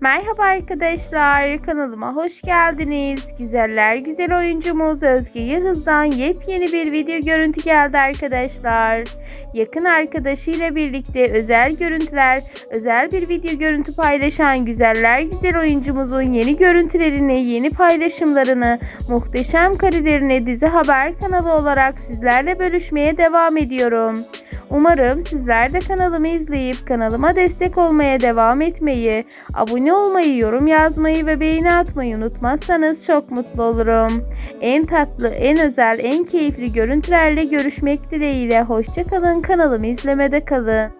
Merhaba arkadaşlar, kanalıma hoş geldiniz. Güzeller güzel oyuncumuz Özge Yıldız'dan yepyeni bir video görüntü geldi arkadaşlar. Yakın arkadaşıyla birlikte özel görüntüler, özel bir video görüntü paylaşan güzeller güzel oyuncumuzun yeni görüntülerini, yeni paylaşımlarını, muhteşem karelerini dizi haber kanalı olarak sizlerle bölüşmeye devam ediyorum. Umarım sizler de kanalımı izleyip kanalıma destek olmaya devam etmeyi, abone olmayı, yorum yazmayı ve beğeni atmayı unutmazsanız çok mutlu olurum. En tatlı, en özel, en keyifli görüntülerle görüşmek dileğiyle. Hoşçakalın kanalımı izlemede kalın.